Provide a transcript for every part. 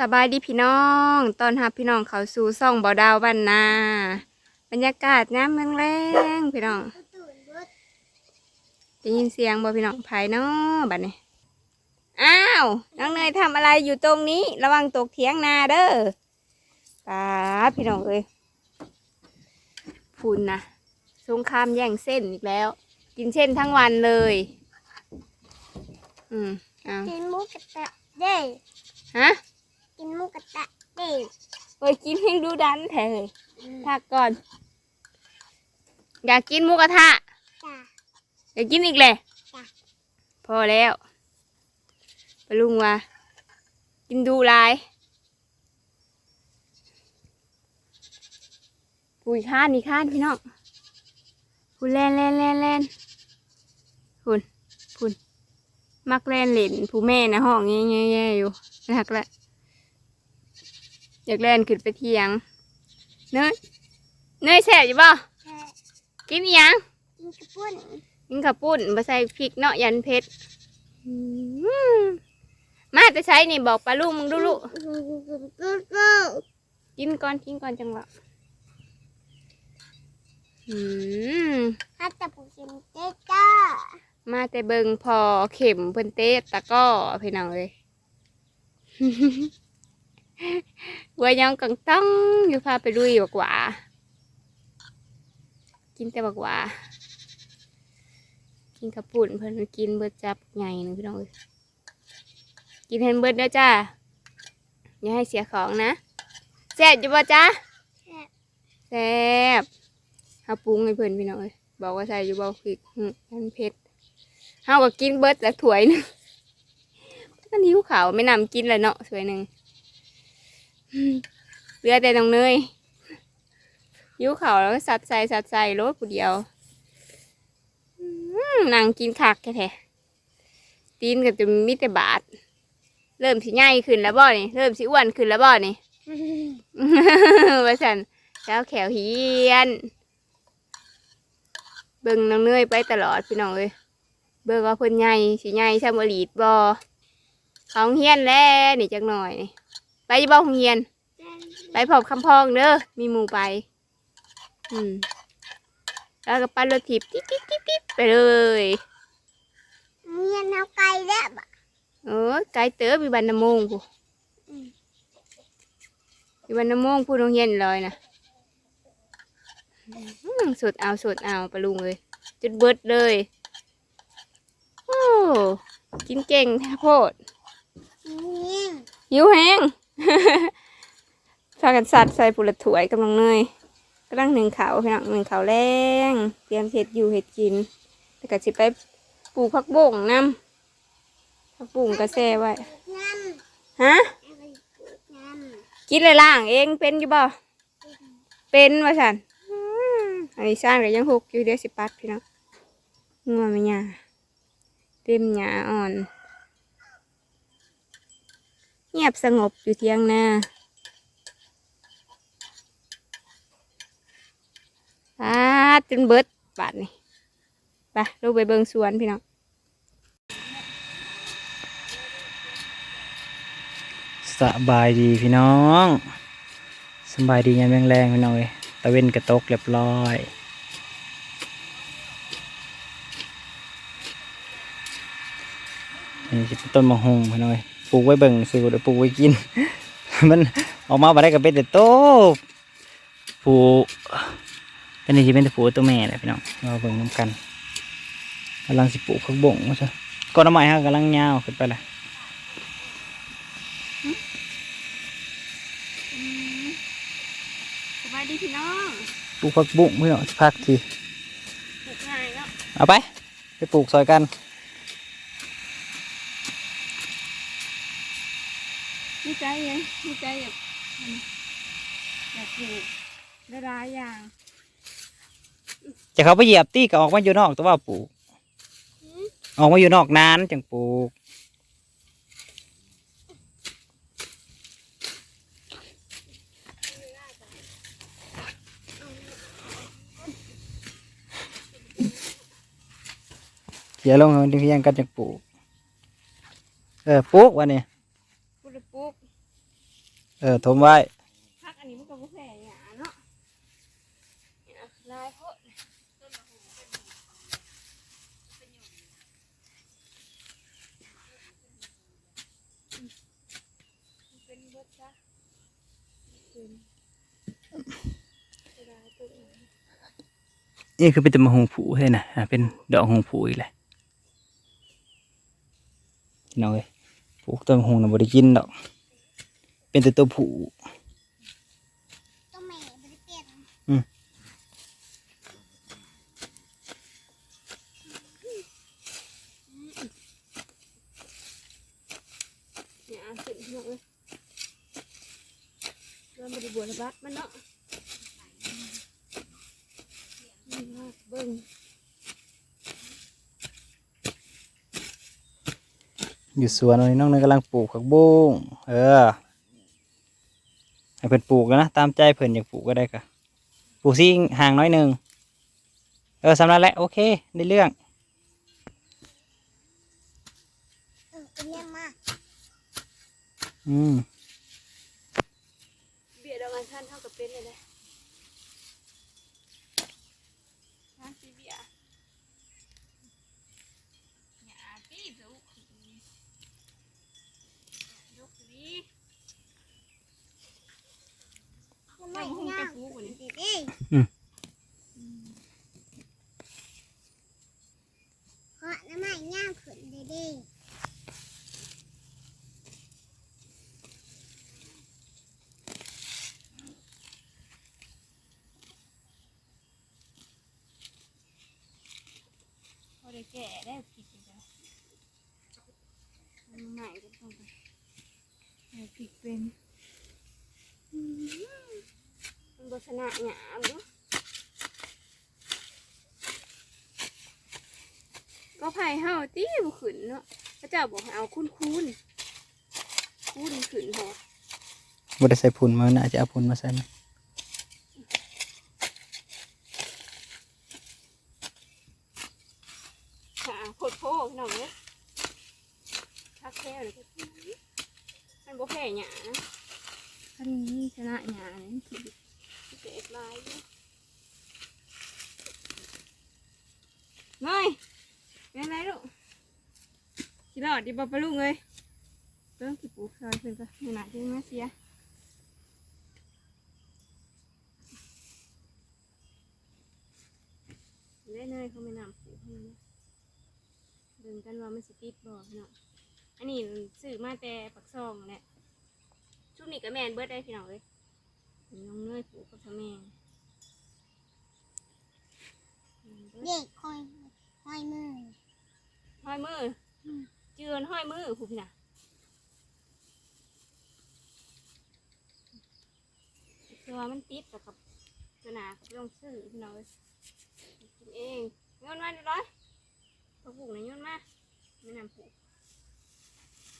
สบายดีพี่น้องตอนรับพี่น้องเขาสู่ซ่องบ่อดาวบ้านนา บรรยากาศน้ำเมืองแรงพี่น้องได้ยินเสียงบ่พี่น้องภายเนาะบัดนี้อ้าวน้องเนยทำอะไรอยู่ตรงนี้ ระวังตกเถียงนาเด้อป้าดพี่น้องเอ้ยฝุ่นนะสงครามแย่งเส้นอีกแล้ว กินเส้นทั้งวันเลย อืมเอากินหมูกระทะเด้ฮะ กินหมูกระทะเด้โอ้ยกินให้ดูดันแท้เลยพักก่อน อยากกินหมูกระทะ จ้าอยากกินอีกเลยจ้ะ พอแล้วปลุงว่ากินดูหลายปุยข้านนี่ข้านพี่น้องพุ่นแลนแลนแลนแลนพุ่นพุ่นมักแลนเหล่นผู้แม่นะห้องแง่แง่ๆอยู่นักละ อยากแลนขึ้นไปเทียง เนยเนยแสบอยู่บ่แค่กินอิหยังกินกระปุ้นกินข้าวปุ้นมาใส่พริกเนาะยันเผ็ดอืมมาจะใช้นี่บอกปลาลูกมึงดูลูกกินก่อนกินก่อนจังหวะอืมถ้าจะผูกเข็มเจ๊จ้ามาแต่เบิงพอเข็มเพิ่นเตะตะก้อพี่น้องเลย วัวยองกังต้องอยู่พาไปลุยบักหวากินแต่บักหวากินข้าวปุ้นเพิ่นกินเบิดจับไงนึงพี่น้องเอ้ยกินเห็นเบิดเด้อจ้าอย่าให้เสียของนะแซ่บอยู่บ่จ้าแค่แซ่บเฮาปรุงให้เพิ่นพี่น้องเอ้ยบอกว่าใส่อยู่บ่พริกหึมันเผ็ดเฮาก็กินเบิดจากถ้วยนึงมันหิวขาวไม่นำกินเลยเนาะถ้วยหนึง เหลือแต่ตรงเนยหิวข้าวแล้วก็สัดใส่สัดใส่รถผู้เดียวนั่งกินคักแท้ๆตีนก็จะมีแต่บาด เริ่มสิใหญ่ขึ้นแล้วบ่นี่ เริ่มสิอ้วนขึ้นแล้วบ่นี่ว่าสันเช้าแขวเฮียน เบิ่งน้องเนยไปตลอดพี่น้องเอ้ยเบิ่งว่าเพิ่นใหญ่สิใหญ่ซะบ่หลีดบ่ของเฮียนแล้วนี่จักหน่อยนี่ ไปอยู่บ่ของเฮียน ไปพร้อมคำพองเด้อมีหมู่ไป อืมแล้วก็ปั่นรถถีบติ๊ดติ๊ดติ๊ดติ๊ดไปเลยเมียนเอาไก่แล้วบะเออไกลเต๋อมีบันนำมงกูอืมมีบันนำมงพูดโรงเรียนเลยนะอืมสุดเอาสุดเอาปลาลุงเลยจุดเบิดเลยโอ้กินเก่งแท้โพดเมียนหิวแห้ง พากันสัตว์ใส่ปุระถวยกำลังเนยกำลังหนึ่งเขาพี่น้องหนึ่งเขาแรงเตรียมเห็ดอยู่เห็ดกินแต่ก็สิไปปลูกผักบุ้งน้ำผักบุ้งก็แซไว้น้ำฮะกินเลยล่างเองเป็นอยู่บ่เป็นว่าสันอันนี้สร้างก็ยังหกอยู่เดี๋ยวสิปัดพี่น้องงัวไม่หยาเต็มหยาอ่อน เงียบสงบอยู่เที่ยงนาปาดจนเบิดบาดนี่ไปลูไปเบิงสวนพี่น้องสบายดีพี่น้องสบายดียามแรงๆพี่น้องเอ้ยตะเว้นกระตกเรียบร้อยนี่เป็นต้นมะฮงพี่น้องเอ้ย ปลูกไว้เบิ่งซื้อเดี๋ยวปลูกไว้กิน มันออกมาบ่ได้ก็เป็นแต่โตผูเป็นนี่สิเป็นแต่ผูตัวแม่แหละพี่น้องเราเบิ่งน้ำกันกำลังสิปลูกผักบ่งว่าซะก้อนน้ำไม้ฮะกำลังยาวขึ้นไปเลยสบายดีพี่น้องปลูกผักบุ้งพี่น้องสิพักทีปลูกง่ายเนาะเอาไปไปปลูกซอยกัน มีใจ ยังมีใจอยากอยากปลูกได้หลายอย่างจะเขาไปเหยียบตี้ก็ออกมาอยู่นอกต่ว่าปลูกออกมาอยู่นอกนานจังปลูกเขียลงให้มันเพียงกันจังปลูก เออปลูกวันนี้ เออทมไว้พักอันนี้มันก็บ่แพ้หยาเนาะเนี่ยลายโพดต้นมะฮุงเป็นหยังเป็นเบิดจ้ะเป็นเป็นลายต้นหยังนี่คือเป็นแตมะฮงผูให้นะอะเป็นดอกฮงผูอีกแหละพี่น้องเอ้ยปลูกต้นฮงน่ะบ่ได้กินดอก เป็นแต่ตัวผูตัวแม่บริเปลี่ยนเนี่ยเอาขึ้นพี่น้องเอ้ยเริ่มบริบวชบัดมันเนาะนี่เนาะเบิ่งอยู่สวนวันนี้น้องเนยกำลังปลูกผักบุ้งเออ ให้เพิ่นปลูกนะตามใจเพิ่นอยากปลูกก็ได้ค่ะปลูกซิห่างน้อยหนึ่งเออสำนักแหละโอเคได้เรื่องเออเป็นเรื่องมาก อืม เบียดเอางานท่านเท่ากับเป็นเลยนะท่านสีเบียอย่าตีดุยกดี ทำไม ไม่หุ้ม ย่า ไป ง ปูกว่านี้ เด็ดเอ้ยเพราะน้ำมันย่างขึ้นเด็ดเอ้ย พอได้แก่ได้ผิดอีกแล้วมันใหม่ก็ต้องไปได้ ผิดเป็นอืมมันบชนะหยามเนาะก็ไผ่เฮาตีบุขึ้นเนาะพระเจ้าบอกให้เอาคุ้นคุ้นคุ้นขึ้นพอบ่ได้ใส่พุ่นมาน่าจะเอาพุ่นมาใส่นะขาโคตรโพพี่น้องเนี่ยทักแค่เลยก็มันบ่แพ้หยานะคัน นี้ชนะหยาเนี่ยคือเจ็บลายอยู่น้อยเป็นไรลูกสิรอดดีบ่ปลูกเลยเริ่มสิปลูกซอยเพิ่นก็ไม่น่าจะมาเสียได้เนยเขาไม่นำปูให้นะเดินกันว่ามันสิติดบ่พี่น้องอันนี้ซื้อมาแต่ปักซองแหละชุดนี้ก็แมนเบิร์ดได้พี่น้องเลย น้องเนยปลูกกับพ่อแม่แม่นเบิดเด็กคอยคอยมือห้อยมืออมเจือนห้อยมือผู้พี่น่ะตัวมันติดแต่กับขนาดลองซื้อพี่น้องเลยกินเองเงินมาเรียบร้อยพอปลูกในเงินมาไม่นำปลูก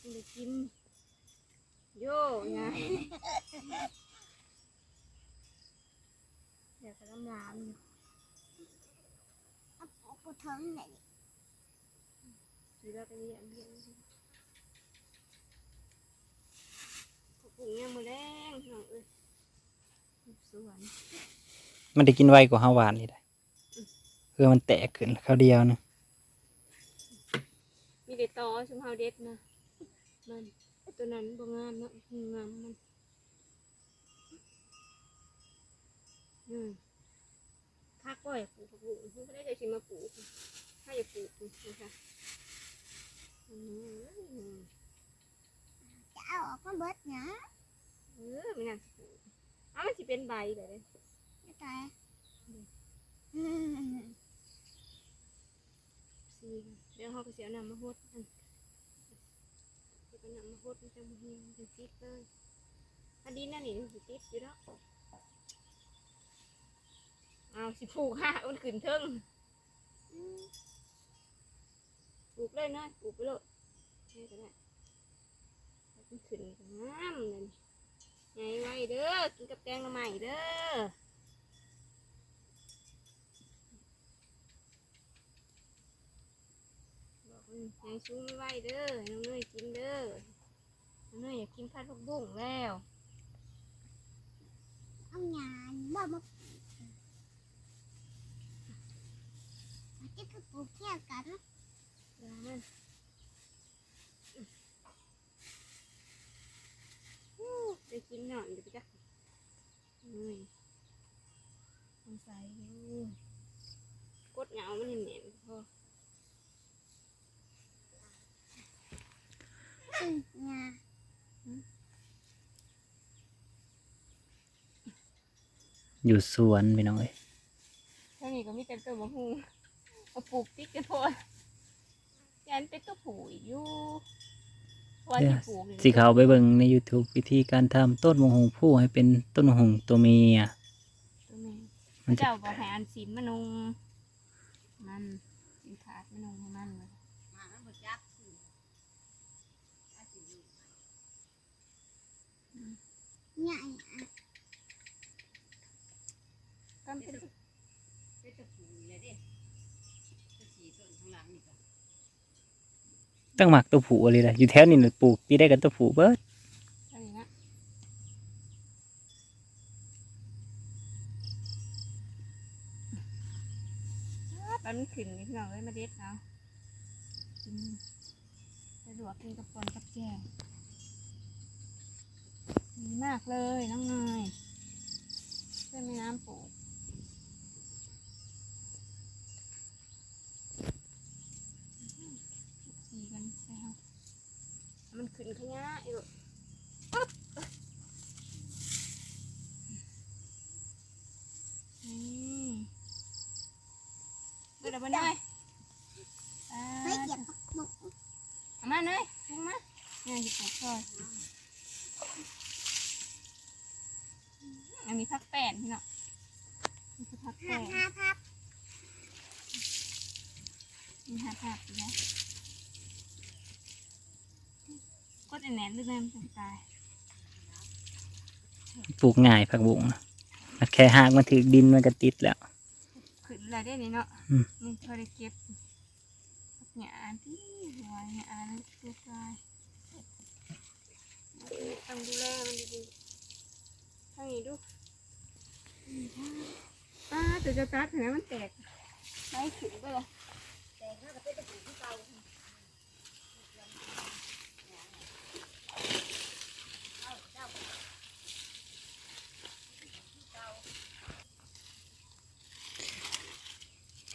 มันได้กินโย่ไง เดี๋ยวก็ลำลามอยู่เอาปอกเทิงไหนทีแล้วก็เรียนเรียนอปลูกเนี่ยามมือแรงน้องเอ้ยสวนมันได้กินไวกว่าห้าหวานนี่ได้เพื่อมันแตกขึ้นข้าวเดียวนึงมีแต่ตอชุมเฮาเด็ดนะมันตัวนั้นบ่งามเนาะงามมัน พักบ่อยปลูกปลูกเพิ่นก็ได้ใจชิมาปลูก ถ้าอยากปลูกนะคะอืมจะเอาออกมาเบิดนะเออไม่น่าสิปลูกอ้าวมันสิเป็นใบเลยเด้จะตายอืมสิเดี๋ยวเขาก็เสียน้ำมาหดอันเดี๋ยวก็น้ำมาหดมันจะมาเหี่ยวมันจะติดเลยอันนี้นั่นนี่มันสิติดอยู่แล้ว เอาสิปลูกฮะมันขึ้นเทิงปลูกเลยเนาะปลูกไปเลยแค่ก็ได้มันขึ้นก็งามเลยไงไว้เด้อกินกับแกงหน่อไม้เด้อบอกมันไงชูไม่ไหวเด้อน้องเนยกินเด้อน้องเนยอยากกินผัดผักบุ้งแล้วงานบ่มา จะคือปลูกเที่ยวกันไปกินหน่อยเดี๋ยวไปจ้ะอุ้ยสงสัยอยู่กดเหงามันเหน็นๆพองานอยู่สวนพี่น้องเอ้ยเท่านี้ก็มีแต่ตัวมะฮุง มาปลูกติ๊กกันพอยันเป็นตัวผูอีกอยู่ว่าที่ปลูกนี่สิเขาไปเบิ่งใน YouTube วิธีการทำต้นมงหงผู้ให้เป็นต้นมงหงตัวเมียตัวแม่มันจะเจ้าบอกให้อันศีลมะนุงมันสินขาดมะนุงให้มันเลยใหญ่ก็เป็นตั้ งหมักตัวผู้เลยล่ะอยู่แถวนี้น่ะปลูกปีได้กันตัวผู้เบิดอันนี้นะปันมันขึ้นนี่พี่น้องเอ้ยมาเด็ดเอากินสะดวกกินกับปนกับแกงดีมากเลยน้องเนยเพื่อนแม่น้ำปลูกสีกันใช่ไหมมัน ขึ้นขยะอยู่ปึ๊บนี่เดี๋ยวมาหน่อยอ่าไม่เก็บหมกเอามาหน่อยลงมาเนี่ยหยิบของซอยอันนี้พักแป้นพี่เนาะนี่คือพักห้าแป้นห้าพับนี่หักหักอยู่นะ กดแหนนๆด้วยนะมันจะตายปลูกง่ายผักบุ้งนะมันแค่หากมันถือดินมันก็ติดแล้ว ขึ้นอะไรได้นี่เนาะอืม นี่พอได้เก็บหยาที่หัวหยาตัวตายต้องดูแลมันดีๆทางนี้ดูอ่าแต่จะตัดเห็นไหมมันแตกไม่ขึ้นไปเลย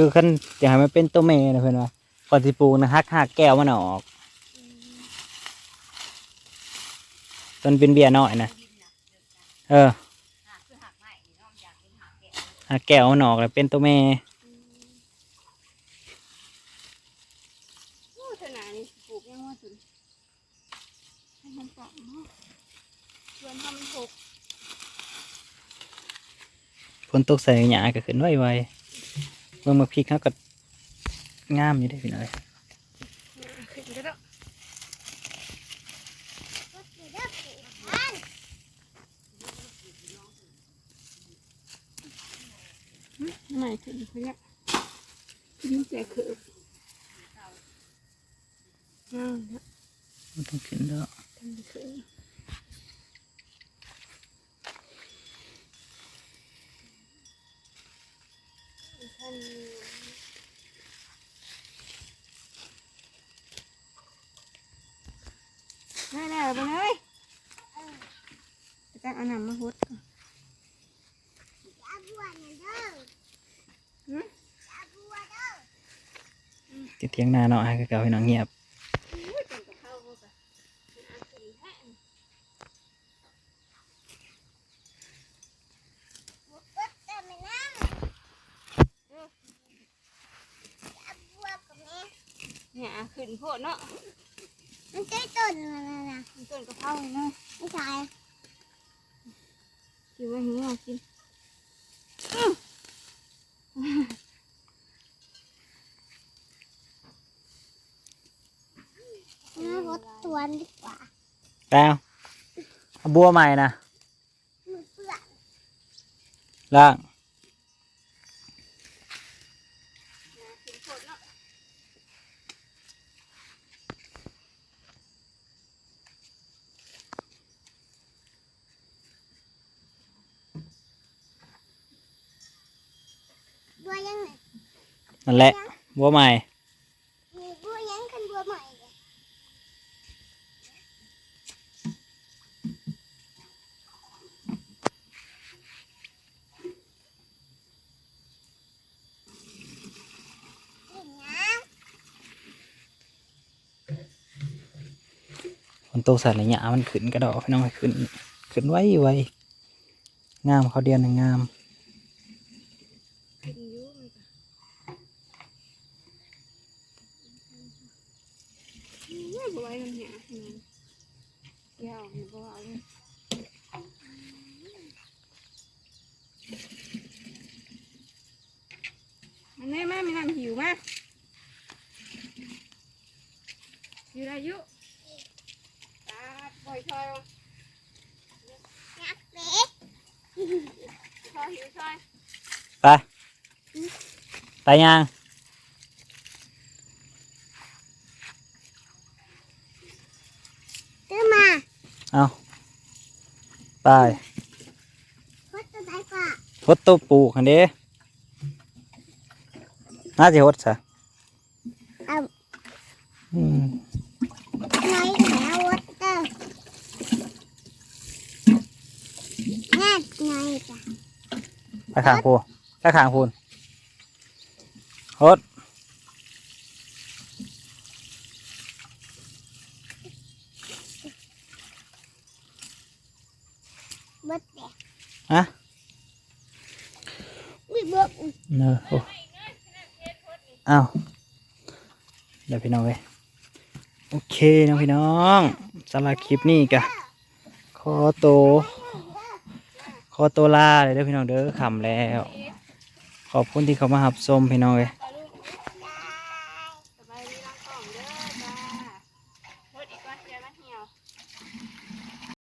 คือคันจะให้มันเป็นตัวเมนะเพื่อนว่าก่อนสิปลูกนะฮักหักแก้วมันออกต้นเป็นเบียร์น้อยนะเออหักแก้วมันออกแล้วเป็นตัวเมโอ้ขนาดนี้ปลูกยังว่าสุดให้มันปอกเนาะชวนทำมันหกฝนตกใส่หยาก็ขึ้นไวไวๆ เมื่อมาพริกเขาก็งามอยู่ได้อพี่น้อยขึ้นก็ได้ก็คือเด้อปลูกพันไม่ขึ้นเขาเนี่ยขึ้นแต่คืออ้าวนะมันต้องขึ้นแล้วทำไปคือท่านได้แล้วไปเลย จะตั้งเอาหนำมาหดก่อนอาบัวเนี่ยเด้อหืมอาบัวเด้อติดเทียงนาเนาะให้ก็เก่าพี่น้องเงียบอุ้ยจังกับข้าวเขาจ้ะอาสีแห้งบัวก็เต็มเลยนะอาบัวกับแม่เนี่ยขึ้นโพดเนาะมันใช่ต้นอะไรนะมันต้นกะเพราเลยเนาะไม่ใช่ กินไว้หิวเอากินมารถตวนดีกว่าแล้วเอาบัวใหม่นะมือเปื้อนล่าง ขึ้นโพดเนาะ นั่นแหละบัวใหม่มีบัวยังกันบัวใหม่เลยนี่นะฝนตกใส่ระยมันขึ้นกระดอกพี่น้องขึ้น ขึ้นไว้ไว้งามเขาเดียวนึงงาม กินอยุ่มันก็อื มบ่ไหว้มันหยาขนาดยาวนี่บ่เอาเลยมันแน่แม่มีน้ำหิวมาอยู่ได้อยุตาปล่อยชอยวะนักเล็กชอยหิวชอยไป ไปยัง ตื้อมา เอาไปพดตัวไหนก่อนหดตัวปลูกอันเด้น่าจะหดซะเอาอืมไหนแล้ววัดเตอร์แน่ไหนจ้ะไปข้างพูไปข้างพูนหด วัดแต่ฮะอุ้ยบัวเนอะโอ้อ้าวเดี๋ยวพี่น้องเว้ยโอเคนะพี่น้องสำหรับคลิปนี้กะขอโตวขอตัวลาเลยเด้อพี่น้องเด้อขำแล้ว ขอบคุณที่เขามาหับชมพี่น้องเว้ย